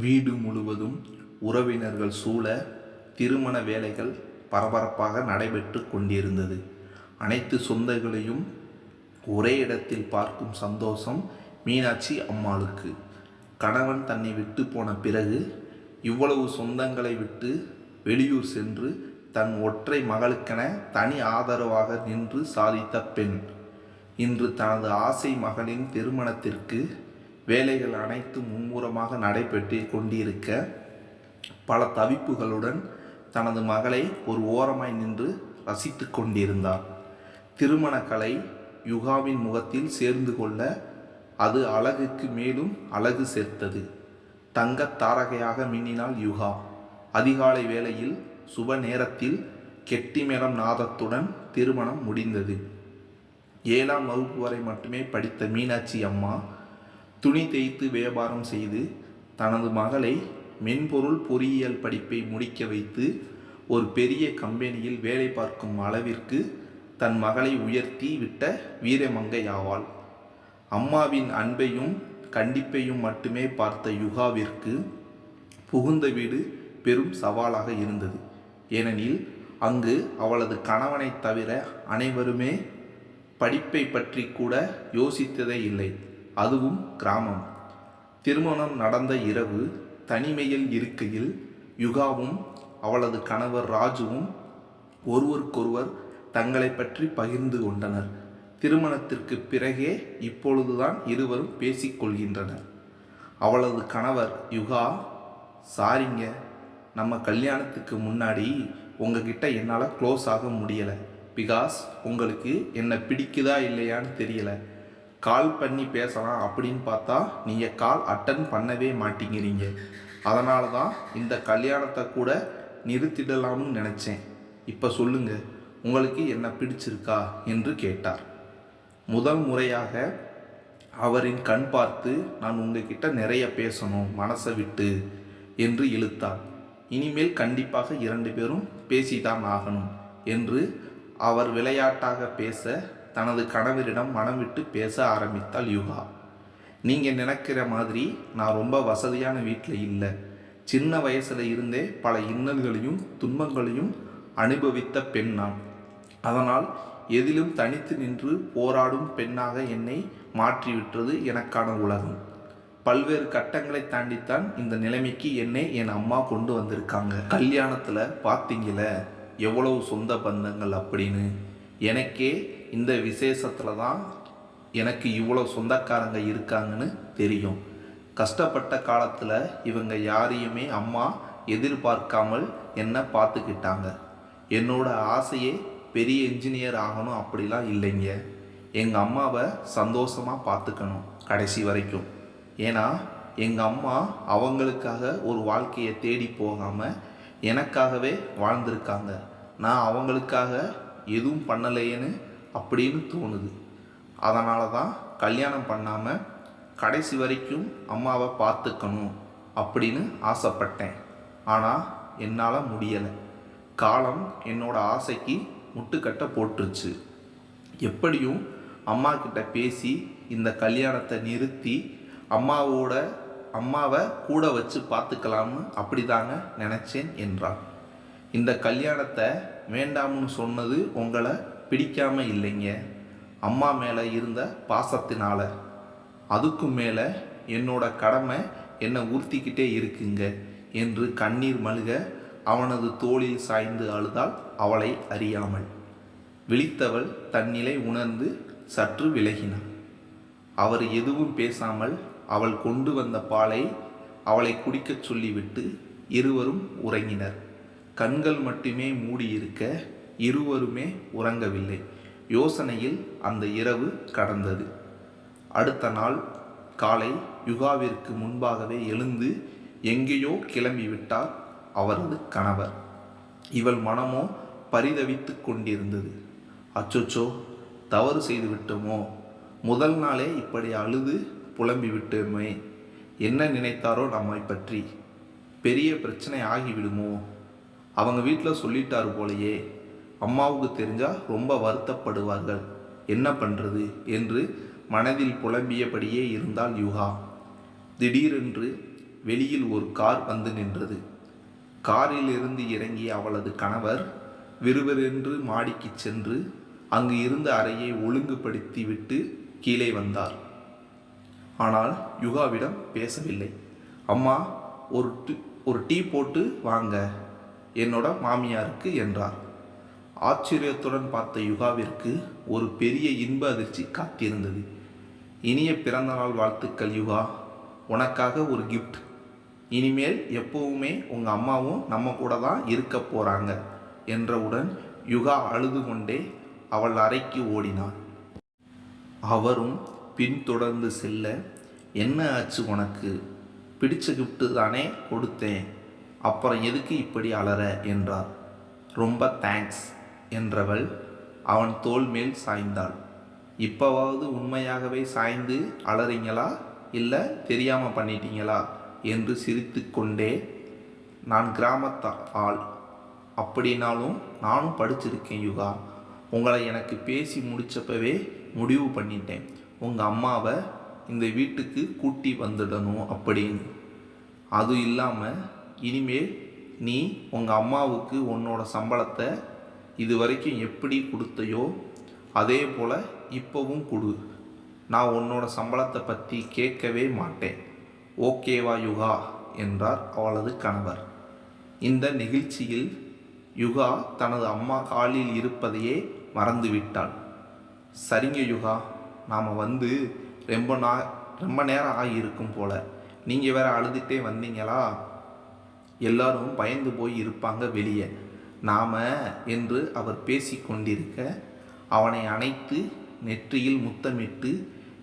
வீடு முழுவதும் உறவினர்கள் சூழ திருமண வேலைகள் பரபரப்பாக நடைபெற்று கொண்டிருந்தது. அனைத்து சொந்தங்களையும் ஒரே இடத்தில் பார்க்கும் சந்தோஷம் மீனாட்சி அம்மாளுக்கு. கணவன் தன்னை விட்டு போன பிறகு இவ்வளவு சொந்தங்களை விட்டு வெளியூர் சென்று தன் ஒற்றை மகளுக்கென தனி ஆதரவாக நின்று சாதித்த பெண். இன்று தனது ஆசை மகளின் திருமணத்திற்கு வேலைகள் அனைத்தும் மும்முரமாக நடைபெற்று கொண்டிருக்க பல தவிப்புகளுடன் தனது மகளை ஒரு ஓரமாய் நின்று ரசித்து கொண்டிருந்தார். திருமண கலை யுகாவின் முகத்தில் சேர்ந்து கொள்ள அது அழகுக்கு மேலும் அழகு சேர்த்தது. தங்க தாரகையாக மின்னினாள் யுகா. அதிகாலை வேளையில் சுப நேரத்தில் கெட்டிமேளம் நாதத்துடன் திருமணம் முடிந்தது. ஏழாம் வகுப்பு வரை மட்டுமே படித்த மீனாட்சி அம்மா துணி தேய்த்து வியாபாரம் செய்து தனது மகளை மென்பொருள் பொறியியல் படிப்பை முடிக்க வைத்து ஒரு பெரிய கம்பெனியில் வேலை பார்க்கும் அளவிற்கு தன் மகளை உயர்த்தி விட்ட வீரமங்கை ஆவாள். அம்மாவின் அன்பையும் கண்டிப்பையும் மட்டுமே பார்த்த யுகாவிற்கு புகுந்த வீடு பெரும் சவாலாக இருந்தது. ஏனெனில் அங்கு அவளது கணவனைத் தவிர அனைவருமே படிப்பை பற்றி கூட யோசித்ததே இல்லை. அதுவும் கிராமம். திருமணம் நடந்த இரவு தனிமையில் இருக்கையில் யுகாவும் அவளது கணவர் ராஜுவும் ஒருவருக்கொருவர் தங்களை பற்றி பகிர்ந்து கொண்டனர். திருமணத்திற்கு பிறகே இப்பொழுதுதான் இருவரும் பேசிக்கொள்கின்றனர் அவளது கணவர் யுகா சாரிங்க நம்ம கல்யாணத்துக்கு முன்னாடி உங்ககிட்ட என்னால் க்ளோஸ் ஆக முடியலை. பிகாஸ் உங்களுக்கு என்னை பிடிக்குதா இல்லையான்னு தெரியலை. கால் பண்ணி பேசலாம் அப்படின்னு பார்த்தா நீங்கள் கால் அட்டன் பண்ணவே மாட்டேங்கிறீங்க. அதனால தான் இந்த கல்யாணத்தை கூட நிறுத்திடலாம்னு நினச்சேன். இப்போ சொல்லுங்கள் உங்களுக்கு என்ன பிடிச்சிருக்கா என்று கேட்டார். முதல் முறையாக அவரின் கண் பார்த்து நான் உங்ககிட்ட நிறைய பேசணும் மனசை விட்டு என்று இழுத்தார். இனிமேல் கண்டிப்பாக இரண்டு பேரும் பேசிதான் ஆகணும் என்று அவர் விளையாட்டாக பேச தனது கணவரிடம் மனம் விட்டு பேச ஆரம்பித்தாள் யுகா. நீங்கள் நினைக்கிற மாதிரி நான் ரொம்ப வசதியான வீட்டில் இல்லை. சின்ன வயசில் இருந்தே பல இன்னல்களையும் துன்பங்களையும் அனுபவித்த பெண் நான். அதனால் எதிலும் தனித்து நின்று போராடும் பெண்ணாக என்னை மாற்றிவிட்டது எனக்கான உலகம். பல்வேறு கட்டங்களை தாண்டித்தான் இந்த நிலைமைக்கு என்னை என் அம்மா கொண்டு வந்திருக்காங்க. கல்யாணத்தில் பார்த்தீங்கள எவ்வளவு சொந்த பந்தங்கள் அப்படின்னு. எனக்கே இந்த விசேஷத்தில் தான் எனக்கு இவ்வளோ சொந்தக்காரங்க இருக்காங்கன்னு தெரியும். கஷ்டப்பட்ட காலத்தில் இவங்க யாரையுமே அம்மா எதிர்பார்க்காமல் என்ன பார்த்துக்கிட்டாங்க. என்னோட ஆசையே பெரிய இன்ஜினியர் ஆகணும் அப்படிலாம் இல்லைங்க. எங்கள் அம்மாவை சந்தோஷமாக பார்த்துக்கணும் கடைசி வரைக்கும். ஏன்னா எங்கள் அம்மா அவங்களுக்காக ஒரு வாழ்க்கையை தேடி போகாமல் எனக்காகவே வாழ்ந்திருக்காங்க. நான் அவங்களுக்காக எதுவும் பண்ணலையேன்னு அப்படின்னு தோணுது. அதனால தான் கல்யாணம் பண்ணாமல் கடைசி வரைக்கும் அம்மாவை பார்த்துக்கணும் அப்படின்னு ஆசைப்பட்டேன். ஆனால் என்னால் முடியலை. காலம் என்னோடய ஆசைக்கு முட்டுக்கட்டை போட்டுருச்சு. எப்படியும் அம்மா கிட்ட பேசி இந்த கல்யாணத்தை நிறுத்தி அம்மாவோட அம்மாவை கூட வச்சு பார்த்துக்கலாம்னு அப்படிதாங்க நினச்சேன் என்றான் இந்த கல்யாணத்தை வேண்டாம்னு சொன்னது உங்களை பிடிக்காமல் இல்லைங்க. அம்மா மேலே இருந்த பாசத்தினால. அதுக்கும் மேலே என்னோட கடமை என்னை உறுத்திக்கிட்டே இருக்குங்க என்று கண்ணீர் மழுக அவனது தோளில் சாய்ந்து அழுதால் அவளை அறியாமல். விழித்தவள் தன்னிலை உணர்ந்து சற்று விலகினாள். அவர் எதுவும் பேசாமல் அவள் கொண்டு வந்த பாலை அவளை குடிக்கச் சொல்லிவிட்டு இருவரும் உறங்கினர். கண்கள் மட்டுமே மூடியிருக்க இருவருமே உறங்கவில்லை. யோசனையில் அந்த இரவு கடந்தது. அடுத்த நாள் காலை யுகாவிற்கு முன்பாகவே எழுந்து எங்கேயோ கிளம்பிவிட்டார் அவரது கணவர். இவள் மனமோ பரிதவித்து கொண்டிருந்தது. அச்சோச்சோ தவறு செய்து விட்டோமோ முதல் நாளே இப்படி அழுது புலம்பி விட்டோமே என்ன நினைத்தாரோ நம்மை பற்றி? பெரிய பிரச்சனை ஆகிவிடுமோ? அவங்க வீட்டில் சொல்லிட்டாரு போலையே. அம்மாவுக்கு தெரிஞ்சால் ரொம்ப வருத்தப்படுவார்கள். என்ன பண்ணுறது என்று மனதில் புலம்பியபடியே இருந்தால் யுகா. திடீரென்று வெளியில் ஒரு கார் வந்து நின்றது. காரிலிருந்து இறங்கிய அவளது கணவர் விறுவிறென்று மாடிக்கு சென்று அங்கு இருந்த அறையை ஒழுங்குபடுத்தி விட்டு கீழே வந்தார். ஆனால் யுகாவிடம் பேசவில்லை. அம்மா ஒரு ஒரு டீ போட்டு வாங்க. என்னோட மாமியாருக்கு என்றார். ஆச்சரியத்துடன் பார்த்த யுகாவிற்கு ஒரு பெரிய இன்ப அதிர்ச்சி காத்திருந்தது. இனிய பிறந்தநாள் வாழ்த்துக்கள் யுகா. உனக்காக ஒரு கிஃப்ட் இனிமேல் எப்பவுமே உங்கள் அம்மாவும் நம்ம கூட தான் இருக்க போகிறாங்க என்றவுடன் யுகா அழுது கொண்டே அவள் அறைக்கு ஓடினாள். அவரும் பின்தொடர்ந்து செல்ல என்ன ஆச்சு உனக்கு? பிடிச்ச கிஃப்ட்டு தானே கொடுத்தேன். அப்புறம் எதுக்கு இப்படி அலற? என்றார். ரொம்ப தேங்க்ஸ் என்றவள் அவன் தோல் மேல் சாய்ந்தாள். இப்போவாவது உண்மையாகவே சாய்ந்து அலறீங்களா? இல்லை தெரியாமல் பண்ணிட்டீங்களா? என்று சிரித்துக்கொண்டே நான் கிராமத்த ஆள். அப்படின்னாலும் நானும் படிச்சிருக்கேன் யுகா. உங்களை எனக்கு பேசி முடித்தப்பவே முடிவு பண்ணிட்டேன். உங்கள் அம்மாவை இந்த வீட்டுக்கு கூட்டி வந்துடணும் அப்படின்னு. அது இல்லாமல் இனிமேல் நீ உங்கள் அம்மாவுக்கு உன்னோட சம்பளத்தை இது வரைக்கும் எப்படி கொடுத்தையோ அதே போல் இப்போவும் கொடு. நான் உன்னோட சம்பளத்தை பற்றி கேட்கவே மாட்டேன். ஓகேவா யுகா? என்றார் அவளது கணவர். இந்த நிகழ்ச்சியில் யுகா தனது அம்மா காலில் இருப்பதையே மறந்துவிட்டாள். சரிங்க யுகா. நாம் வந்து ரொம்ப நா ரொம்ப நேரம் ஆகியிருக்கும் போல. நீங்கள் வேற அழுதுகிட்டே வந்தீங்களா? எல்லாரும் பயந்து போய் இருப்பாங்க வெளியே. நாம என்று அவர் பேசி கொண்டிருக்க அவனை அணைத்து நெற்றியில் முத்தமிட்டு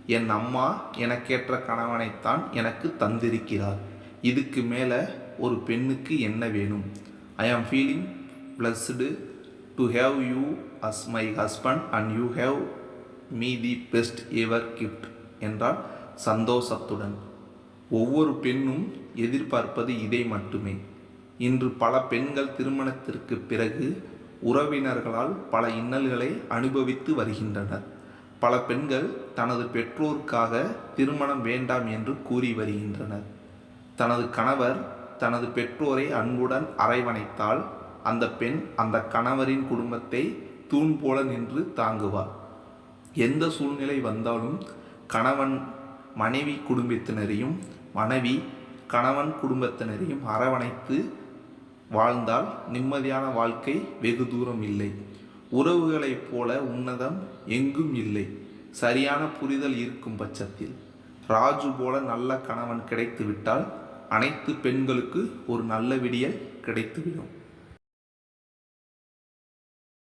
என் அம்மா எனக்கேற்ற கணவனைத்தான் எனக்கு தந்திருக்கிறார். இதுக்கு மேலே ஒரு பெண்ணுக்கு என்ன வேணும்? I am feeling blessed to have you as my husband and you have me the best ever gift என்றால் சந்தோஷத்துடன். ஒவ்வொரு பெண்ணும் எதிர்பார்ப்பது இதை மட்டுமே. இன்று பல பெண்கள் திருமணத்திற்கு பிறகு உறவினர்களால் பல இன்னல்களை அனுபவித்து வருகின்றனர். பல பெண்கள் தனது பெற்றோருக்காக திருமணம் வேண்டாம் என்று கூறி வருகின்றனர். தனது கணவர் தனது பெற்றோரை அன்புடன் அரவணைத்தால் அந்த பெண் அந்த கணவரின் குடும்பத்தை தூண் போல நின்று தாங்குவார் எந்த சூழ்நிலை வந்தாலும் கணவன் மனைவி குடும்பத்தினரையும் மனைவி கணவன் குடும்பத்தினரையும் அரவணைத்து வாழ்ந்தால் நிம்மதியான வாழ்க்கை வெகு தூரம் இல்லை. உறவுகளைப் போல உன்னதம் எங்கும் இல்லை. சரியான புரிதல் இருக்கும் பட்சத்தில். ராஜு போல நல்ல கணவன் கிடைத்துவிட்டால் அனைத்து பெண்களுக்கு ஒரு நல்ல விடியல் கிடைத்துவிடும்.